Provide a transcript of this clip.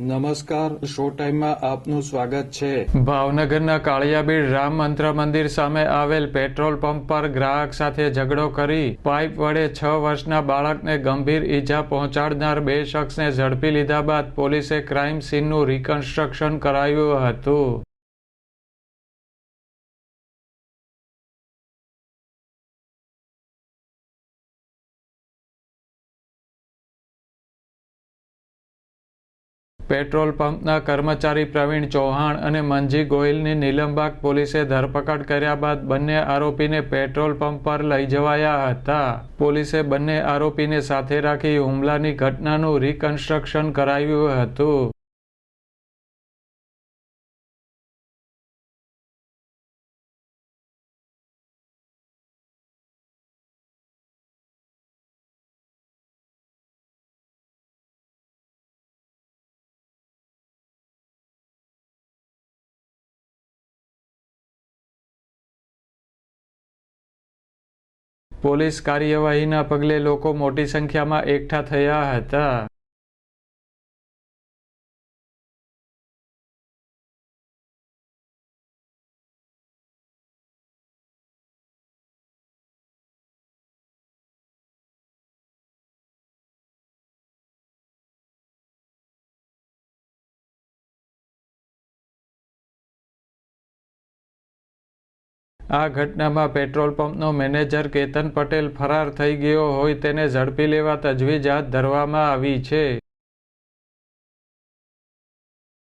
નમસ્કાર, શો ટાઈમમાં આપનું સ્વાગત છે. ભાવનગરના કાળિયાબીડ રામ મંત્ર મંદિર સામે આવેલ પેટ્રોલ પંપ પર ગ્રાહક સાથે ઝઘડો કરી પાઇપ વડે છ વર્ષના બાળકને ગંભીર ઈજા પહોંચાડનાર બે શખ્સને ઝડપી લીધા બાદ પોલીસે ક્રાઇમ સીનનું રિકન્સ્ટ્રક્શન કરાયું હતું. પેટ્રોલ પંપના કર્મચારી પ્રવીણ ચૌહાણ અને મંજી ગોહિલની નીલમબાગ પોલીસે ધરપકડ કર્યા બાદ બંને આરોપીને પેટ્રોલ પંપ પર લઈ જવાયા હતા. પોલીસે બંને આરોપીને સાથે રાખી હુમલાની ઘટનાનું રિકન્સ્ટ્રક્શન કરાવ્યું હતું. પોલીસ કાર્યવાહીના પગલે લોકો મોટી સંખ્યામાં એકઠા થયા હતા. આ ઘટનામાં પેટ્રોલ પંપનો મેનેજર કેતન પટેલ ફરાર થઈ ગયો હોય તેને ઝડપી લેવા તજવીજ હાથ ધરવામાં આવી છે.